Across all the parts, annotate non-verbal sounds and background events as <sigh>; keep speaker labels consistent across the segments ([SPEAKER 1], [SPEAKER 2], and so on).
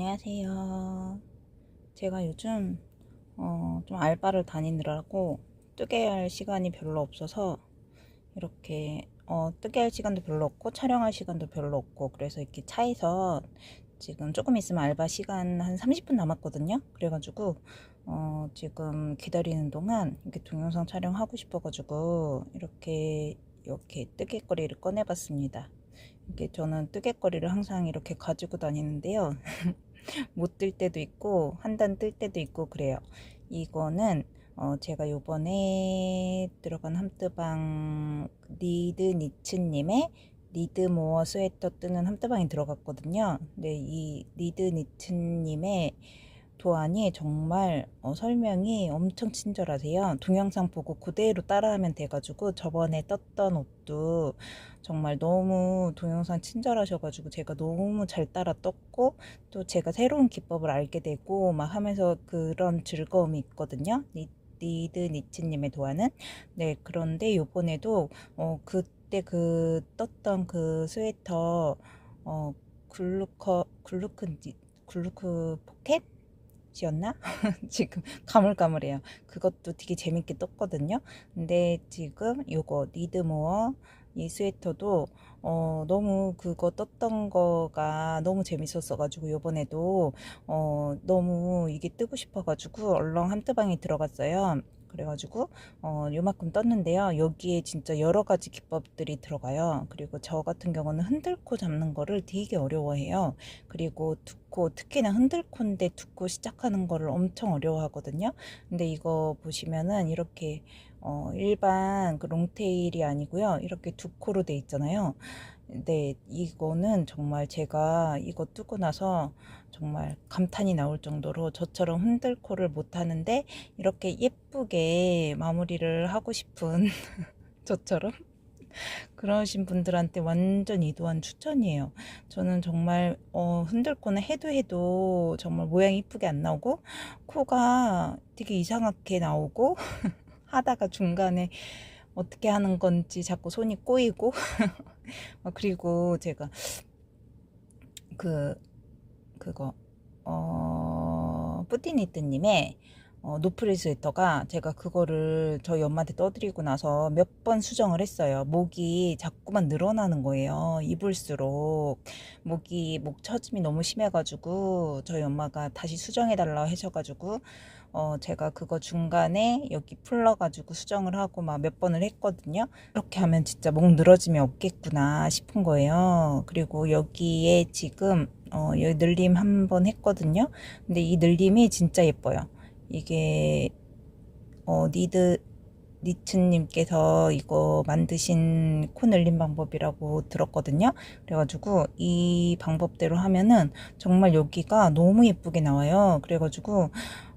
[SPEAKER 1] 안녕하세요. 제가 요즘 어, 좀 알바를 다니느라고 뜨게 할 시간이 별로 없어서 이렇게 어, 뜨게 할 시간도 별로 없고 촬영할 시간도 별로 없고 그래서 이렇게 차에서 지금 조금 있으면 알바 시간 한 30분 남았거든요. 그래가지고 어, 지금 기다리는 동안 이렇게 동영상 촬영하고 싶어가지고 이렇게 이렇게 뜨개거리를 꺼내봤습니다. 이게 저는 뜨개거리를 항상 이렇게 가지고 다니는데요. <laughs> 못 뜰 때도 있고 한 단 뜰 때도 있고 그래요. 이거는 어 제가 요번에 들어간 함뜨방 리드 니츠님의 리드 모어 스웨터 뜨는 함뜨방이 들어갔거든요. 근데 이 리드 니츠님의 도안이 정말 어, 설명이 엄청 친절하세요. 동영상 보고 그대로 따라하면 돼가지고 저번에 떴던 옷도 정말 너무 동영상 친절하셔가지고 제가 너무 잘 따라 떴고 또 제가 새로운 기법을 알게 되고 막 하면서 그런 즐거움이 있거든요. 니, 니드 니츠님의 도안은 네 그런데 요번에도 어 그때 그 떴던 그 스웨터 어 글루커 글루크 글루크 포켓 였나? <laughs> 지금 가물가물해요. 그것도 되게 재밌게 떴거든요. 근데 지금 요거 니드모어 이 스웨터도 어 너무 그거 떴던 거가 너무 재밌었어 가지고 요번에도 어 너무 이게 뜨고 싶어 가지고 얼렁 함뜨방에 들어갔어요. 그래가지고 어 요만큼 떴는데요 여기에 진짜 여러 가지 기법들이 들어가요 그리고 저 같은 경우는 흔들코 잡는 거를 되게 어려워해요 그리고 두 코 특히나 흔들코인데 두코 시작하는 거를 엄청 어려워하거든요. 근데 이거 보시면은 이렇게 어 일반 그 롱테일이 아니고요. 이렇게 두 코로 돼 있잖아요. 네, 이거는 정말 제가 이거 뜨고 나서 정말 감탄이 나올 정도로 저처럼 흔들코를 못하는데 이렇게 예쁘게 마무리를 하고 싶은 <laughs> 저처럼 그러신 분들한테 완전 이도한 추천이에요. 저는 정말 어, 흔들코는 해도 해도 정말 모양이 이쁘게 안 나오고 코가 되게 이상하게 나오고 <laughs> 하다가 중간에 어떻게 하는 건지 자꾸 손이 꼬이고 <laughs> 그리고 제가 그 그거 어 뿌띠니트님의 어, 노프리 스웨터가 제가 그거를 저희 엄마한테 떠드리고 나서 몇 번 수정을 했어요. 목이 자꾸만 늘어나는 거예요. 입을수록 목이 목 처짐이 너무 심해가지고 저희 엄마가 다시 수정해달라 하셔가지고 어, 제가 그거 중간에 여기 풀러가지고 수정을 하고 막 몇 번을 했거든요. 이렇게 하면 진짜 목 늘어짐이 없겠구나 싶은 거예요. 그리고 여기에 지금 어, 여기 늘림 한 번 했거든요. 근데 이 늘림이 진짜 예뻐요. 이게 어, 니드 니츠님께서 이거 만드신 코 늘림 방법이라고 들었거든요. 그래가지고 이 방법대로 하면은 정말 여기가 너무 예쁘게 나와요. 그래가지고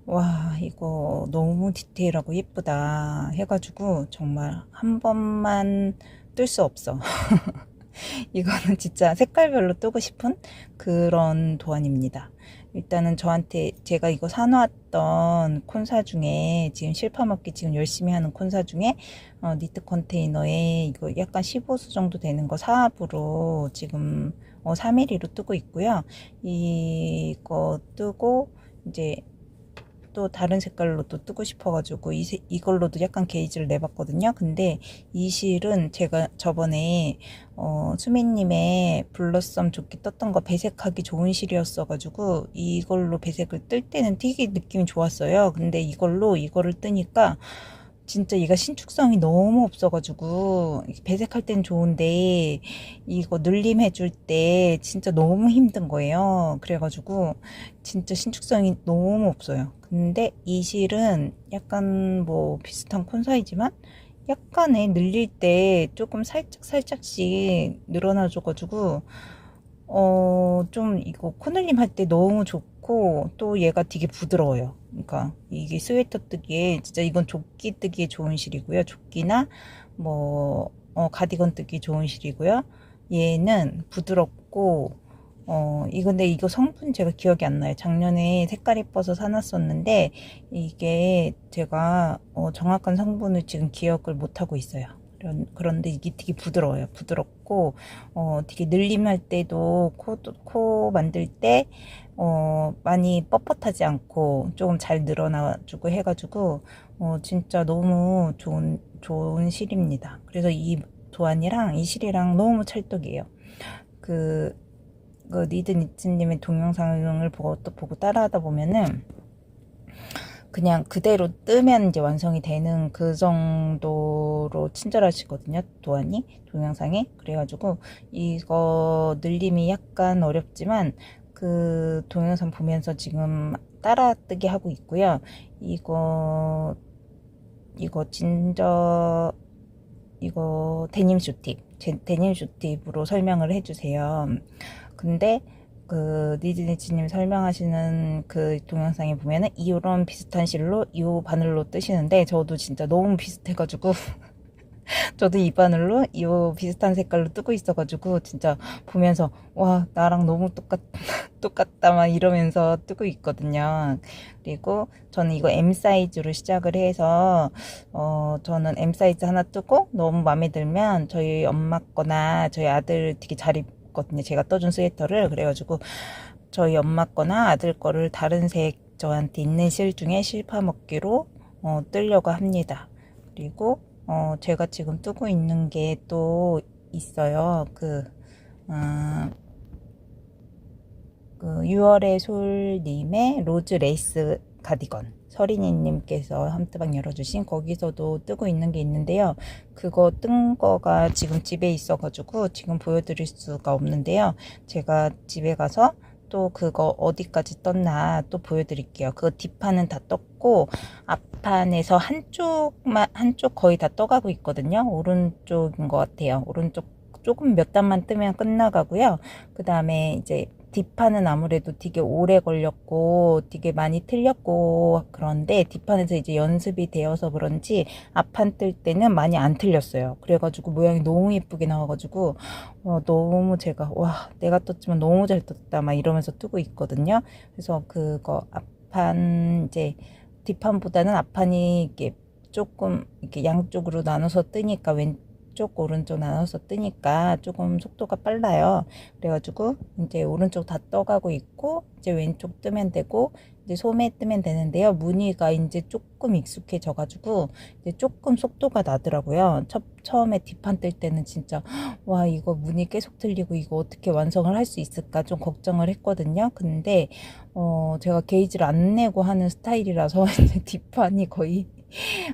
[SPEAKER 1] 와 이거 너무 디테일하고 예쁘다 해가지고 정말 한 번만 뜰 수 없어. <laughs> 이거는 진짜 색깔별로 뜨고 싶은 그런 도안입니다. 일단은 저한테 제가 이거 사놓았던 콘사 중에 지금 실파 먹기 지금 열심히 하는 콘사 중에 어, 니트 컨테이너에 이거 약간 15수 정도 되는 거 사압으로 지금 어, 3mm로 뜨고 있고요. 이거 뜨고 이제 또 다른 색깔로 또 뜨고 싶어가지고 이, 이걸로도 약간 게이지를 내봤거든요. 근데 이 실은 제가 저번에 어, 수민님의 블러썸 좋게 떴던 거 배색하기 좋은 실이었어가지고 이걸로 배색을 뜰 때는 되게 느낌이 좋았어요. 근데 이걸로 이거를 뜨니까 진짜 얘가 신축성이 너무 없어가지고 배색할 땐 좋은데 이거 늘림 해줄 때 진짜 너무 힘든 거예요. 그래가지고 진짜 신축성이 너무 없어요. 근데 이 실은 약간 뭐 비슷한 콘사이지만 약간의 늘릴 때 조금 살짝 살짝씩 늘어나줘가지고 어 좀 이거 코늘림 할 때 너무 좋고 또 얘가 되게 부드러워요. 그러니까 이게 스웨터 뜨기에 진짜 이건 조끼 뜨기에 좋은 실이고요. 조끼나 뭐 어, 가디건 뜨기 좋은 실이고요. 얘는 부드럽고 어, 이 근데 이거 성분 제가 기억이 안 나요. 작년에 색깔 이뻐서 사놨었는데 이게 제가 어, 정확한 성분을 지금 기억을 못 하고 있어요. 그런, 그런데 이게 되게 부드러워요. 부드럽고, 어, 되게 늘림할 때도 코, 코 만들 때, 어, 많이 뻣뻣하지 않고 조금 잘 늘어나주고 해가지고, 어, 진짜 너무 좋은, 좋은 실입니다. 그래서 이 도안이랑 이 실이랑 너무 찰떡이에요. 그, 그 니드 니츠님의 동영상을 보고 또 보고 따라하다 보면은 그냥 그대로 뜨면 이제 완성이 되는 그 정도로 친절하시거든요. 도안이 동영상에 그래가지고 이거 늘림이 약간 어렵지만 그 동영상 보면서 지금 따라 뜨게 하고 있고요. 이거 이거 진저 이거 데님 제- 데님 슈팁으로 설명을 해주세요. 근데 그 니즈니치님 설명하시는 그 동영상에 보면은 이런 비슷한 실로 이 바늘로 뜨시는데 저도 진짜 너무 비슷해가지고 <laughs> <laughs> 저도 이 바늘로 이 비슷한 색깔로 뜨고 있어가지고 진짜 보면서 와 나랑 너무 똑같 <laughs> 똑같다 막 이러면서 뜨고 있거든요. 그리고 저는 이거 M 사이즈로 시작을 해서 어 저는 M 사이즈 하나 뜨고 너무 마음에 들면 저희 엄마 거나 저희 아들 되게 잘 입거든요. 제가 떠준 스웨터를 그래가지고 저희 엄마 거나 아들 거를 다른 색 저한테 있는 실 중에 실파 먹기로 어, 뜨려고 합니다. 그리고 어, 제가 지금 뜨고 있는 게 또 있어요. 그, 어, 그 6월의 솔님의 로즈 레이스 가디건 서린이님께서 함뜨방 열어주신 거기서도 뜨고 있는 게 있는데요. 그거 뜬 거가 지금 집에 있어가지고 지금 보여드릴 수가 없는데요. 제가 집에 가서 또 그거 어디까지 떴나 또 보여드릴게요. 그거 뒷판은 다 떴고 앞판에서 한쪽만 한쪽 거의 다 떠가고 있거든요. 오른쪽인 것 같아요. 오른쪽 조금 몇 단만 뜨면 끝나가고요. 그 다음에 이제 뒷판은 아무래도 되게 오래 걸렸고 되게 많이 틀렸고 그런데 뒷판에서 이제 연습이 되어서 그런지 앞판 뜰 때는 많이 안 틀렸어요. 그래가지고 모양이 너무 예쁘게 나와가지고 어, 너무 제가 와 내가 떴지만 너무 잘 떴다 막 이러면서 뜨고 있거든요. 그래서 그거 앞판 이제 뒷판보다는 앞판이 이게 조금 이렇게 양쪽으로 나눠서 뜨니까 왼 쪽 오른쪽 나눠서 뜨니까 조금 속도가 빨라요. 그래가지고 이제 오른쪽 다 떠가고 있고 이제 왼쪽 뜨면 되고 이제 소매 뜨면 되는데요. 무늬가 이제 조금 익숙해져 가지고 이제 조금 속도가 나더라고요. 첫, 처음에 뒷판 뜰 때는 진짜 <gasps> 와 이거 무늬 계속 틀리고 이거 어떻게 완성을 할 수 있을까 좀 걱정을 했거든요. 근데 어 제가 게이지를 안 내고 하는 스타일이라서 <laughs> 이제 뒷판이 거의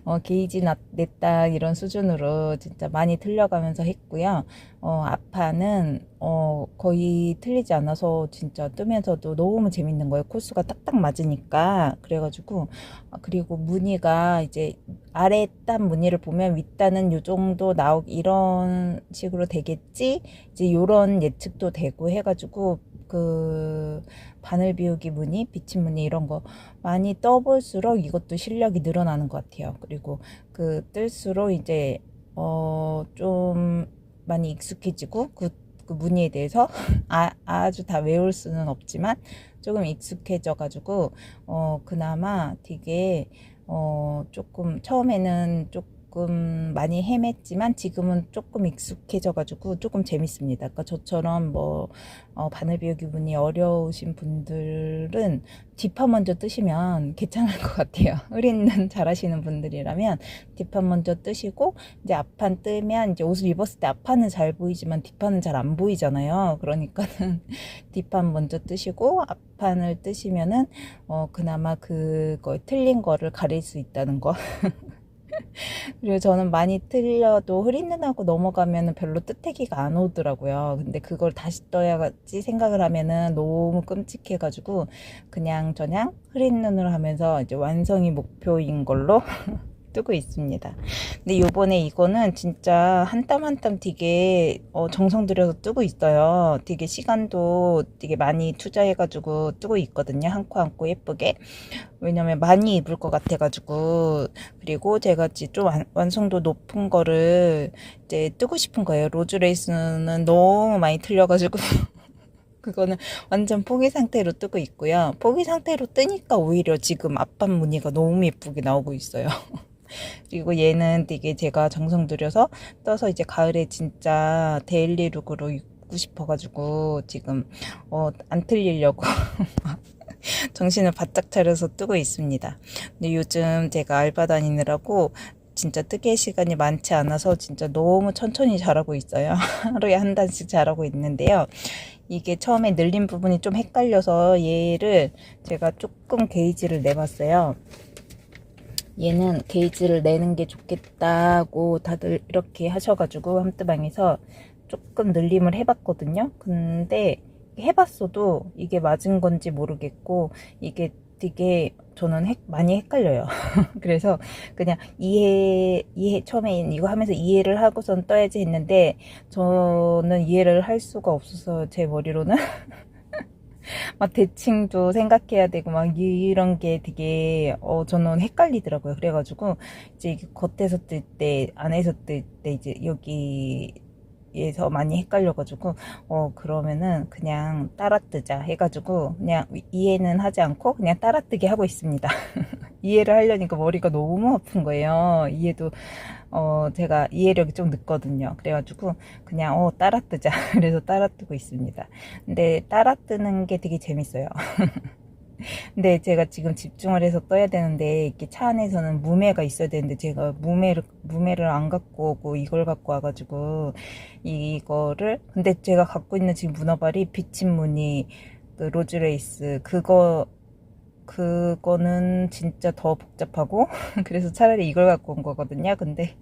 [SPEAKER 1] 어, 게이지 나, 냈다 이런 수준으로 진짜 많이 틀려가면서 했고요. 어, 앞판은 어, 거의 틀리지 않아서 진짜 뜨면서도 너무 재밌는 거예요. 코스가 딱딱 맞으니까 그래가지고 아, 그리고 무늬가 이제 아래 단 무늬를 보면 윗단은 요 정도 나오 이런 식으로 되겠지 이제 요런 예측도 되고 해가지고 그 바늘 비우기 무늬, 비침 무늬 이런 거 많이 떠볼수록 이것도 실력이 늘어나는 것 같아요. 그리고 그 뜰수록 이제 어 좀 많이 익숙해지고 그, 그 무늬에 대해서 아, 아주 다 외울 수는 없지만 조금 익숙해져 가지고 어 그나마 되게 어 조금 처음에는 조금 많이 헤맸지만 지금은 조금 익숙해져 가지고 조금 재밌습니다. 그러니까 저처럼 뭐 어, 바늘 비우기 분이 어려우신 분들은 뒷판 먼저 뜨시면 괜찮을 <laughs> 것 같아요. 흐린눈 잘하시는 분들이라면 뒷판 먼저 뜨시고 이제 앞판 뜨면 이제 옷을 입었을 때 앞판은 잘 보이지만 뒷판은 잘 안 보이잖아요. 그러니까는 <laughs> 뒷판 먼저 뜨시고 앞판을 뜨시면은 어 그나마 그거 틀린 거를 가릴 수 있다는 거. <laughs> 그리고 저는 많이 틀려도 흐린 눈하고 넘어가면은 별로 뜻태기가 안 오더라고요. 근데 그걸 다시 떠야지 생각을 하면은 너무 끔찍해가지고 그냥 저냥 흐린 눈으로 하면서 이제 완성이 목표인 걸로 뜨고 있습니다. 근데 요번에 이거는 진짜 한 땀 한 땀 되게 어, 정성 들여서 뜨고 있어요. 되게 시간도 되게 많이 투자해가지고 뜨고 있거든요. 한 코 한 코 예쁘게. 왜냐면 많이 입을 것 같아가지고. 그리고 제가 좀 완, 완성도 높은 거를 이제 뜨고 싶은 거예요. 로즈레이스는 너무 많이 틀려가지고. <laughs> 그거는 완전 포기 상태로 뜨고 있고요. 포기 상태로 뜨니까 오히려 지금 앞판 무늬가 너무 예쁘게 나오고 있어요. <laughs> 그리고 얘는 되게 제가 정성 들여서 떠서 이제 가을에 진짜 데일리 룩으로 입고 싶어가지고 지금 어, 안 틀리려고 <laughs> 정신을 바짝 차려서 뜨고 있습니다. 근데 요즘 제가 알바 다니느라고 진짜 뜨개 시간이 많지 않아서 진짜 너무 천천히 자라고 있어요. <laughs> 하루에 한 단씩 자라고 있는데요. 이게 처음에 늘린 부분이 좀 헷갈려서 얘를 제가 조금 게이지를 내봤어요. 얘는 게이지를 내는 게 좋겠다고 다들 이렇게 하셔가지고 함뜨방에서 조금 늘림을 해봤거든요. 근데 해봤어도 이게 맞은 건지 모르겠고 이게 되게 저는 헷, 많이 헷갈려요. <laughs> 그래서 그냥 이해, 이해, 처음에 이거 하면서 이해를 하고선 떠야지 했는데 저는 이해를 할 수가 없어서 제 머리로는 <laughs> <laughs> 막 대칭도 생각해야 되고 막 이런 게 되게 어 저는 헷갈리더라고요. 그래가지고 이제 겉에서 뜰 때 안에서 뜰 때 이제 여기 에서 많이 헷갈려가지고 어 그러면은 그냥 따라 뜨자 해가지고 그냥 이해는 하지 않고 그냥 따라 뜨게 하고 있습니다. <laughs> 이해를 하려니까 머리가 너무 아픈 거예요. 이해도 어 제가 이해력이 좀 늦거든요. 그래가지고 그냥 어 따라 뜨자 <laughs> 그래서 따라 뜨고 있습니다. 근데 따라 뜨는 게 되게 재밌어요. <laughs> 근데 제가 지금 집중을 해서 떠야 되는데 이렇게 차 안에서는 무매가 있어야 되는데 제가 무매를 무매를 안 갖고 오고 이걸 갖고 와가지고 이거를 근데 제가 갖고 있는 지금 문어발이 비친 무늬 그 로즈레이스 그거 그거는 진짜 더 복잡하고 <laughs> 그래서 차라리 이걸 갖고 온 거거든요. 근데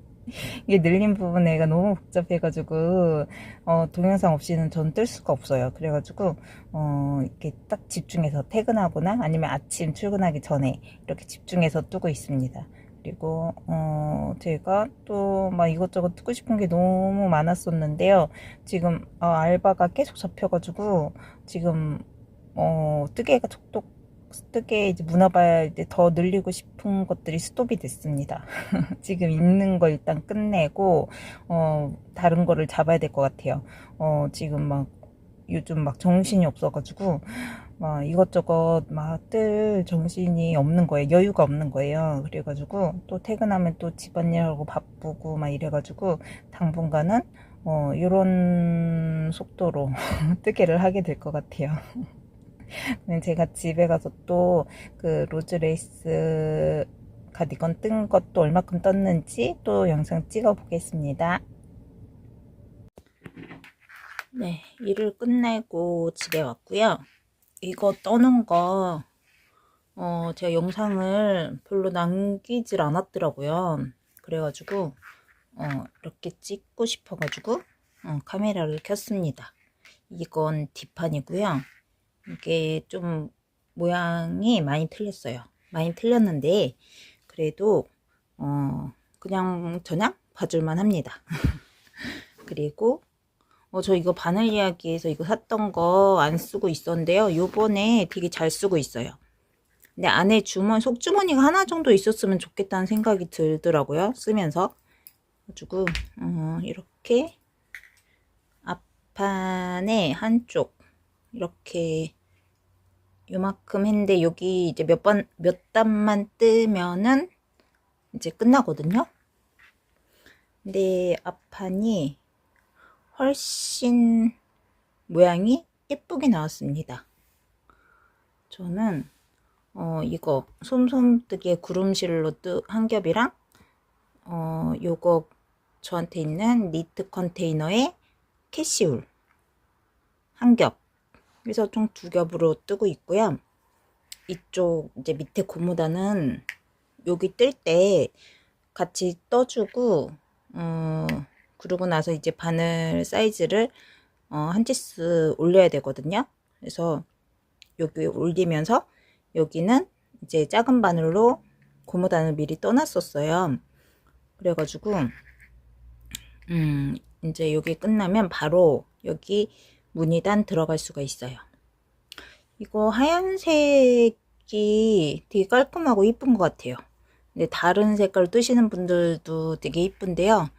[SPEAKER 1] 이게 늘린 부분에가 너무 복잡해가지고 어, 동영상 없이는 전 뜰 수가 없어요. 그래가지고 어, 이렇게 딱 집중해서 퇴근하거나 아니면 아침 출근하기 전에 이렇게 집중해서 뜨고 있습니다. 그리고 어, 제가 또 막 이것저것 뜨고 싶은 게 너무 많았었는데요. 지금 어, 알바가 계속 잡혀가지고 지금 어, 뜨개가 톡톡 뜨개 이제 문어발 이제 더 늘리고 싶은 것들이 스톱이 됐습니다. <laughs> 지금 있는 거 일단 끝내고 어 다른 거를 잡아야 될 것 같아요. 어 지금 막 요즘 막 정신이 없어가지고 막 이것저것 막 뜰 정신이 없는 거예요. 여유가 없는 거예요. 그래가지고 또 퇴근하면 또 집안일하고 바쁘고 막 이래가지고 당분간은 어 이런 속도로 <laughs> 뜨개를 하게 될 것 같아요. <laughs> 제가 집에 가서 또 그 로즈 레이스 가디건 뜬 것도 얼마큼 떴는지 또 영상 찍어 보겠습니다. 네, 일을 끝내고 집에 왔고요. 이거 떠는 거, 어, 제가 영상을 별로 남기질 않았더라고요. 그래가지고, 어, 이렇게 찍고 싶어가지고, 어, 카메라를 켰습니다. 이건 뒷판이고요. 이게 좀 모양이 많이 틀렸어요. 많이 틀렸는데 그래도 어 그냥 저냥 봐줄만 합니다. <laughs> 그리고 어, 저 이거 바늘 이야기에서 이거 샀던 거 안 쓰고 있었는데요. 요번에 되게 잘 쓰고 있어요. 근데 안에 주머니, 속주머니가 하나 정도 있었으면 좋겠다는 생각이 들더라고요. 쓰면서. 가지고, 어, 이렇게 앞판에 한쪽 이렇게 요만큼 했는데 여기 이제 몇 번, 몇 단만 뜨면은 이제 끝나거든요. 근데 앞판이 훨씬 모양이 예쁘게 나왔습니다. 저는 어 이거 솜솜뜨개 구름실로 뜨 한 겹이랑 어 요거 저한테 있는 니트 컨테이너에 캐시울 한 겹. 그래서 총 두 겹으로 뜨고 있고요. 이쪽 이제 밑에 고무단은 여기 뜰 때 같이 떠주고 어 그러고 나서 이제 바늘 사이즈를 어, 한 치스 올려야 되거든요. 그래서 여기 올리면서 여기는 이제 작은 바늘로 고무단을 미리 떠놨었어요. 그래가지고 음 이제 여기 끝나면 바로 여기 무늬단 들어갈 수가 있어요. 이거 하얀색이 되게 깔끔하고 이쁜 것 같아요. 근데 다른 색깔 뜨시는 분들도 되게 이쁜데요.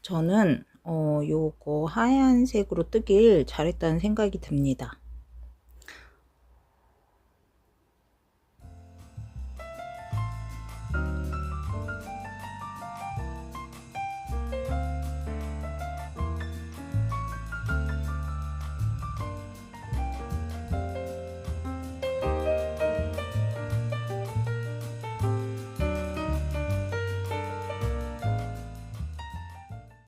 [SPEAKER 1] 저는 어 요거 하얀색으로 뜨길 잘했다는 생각이 듭니다.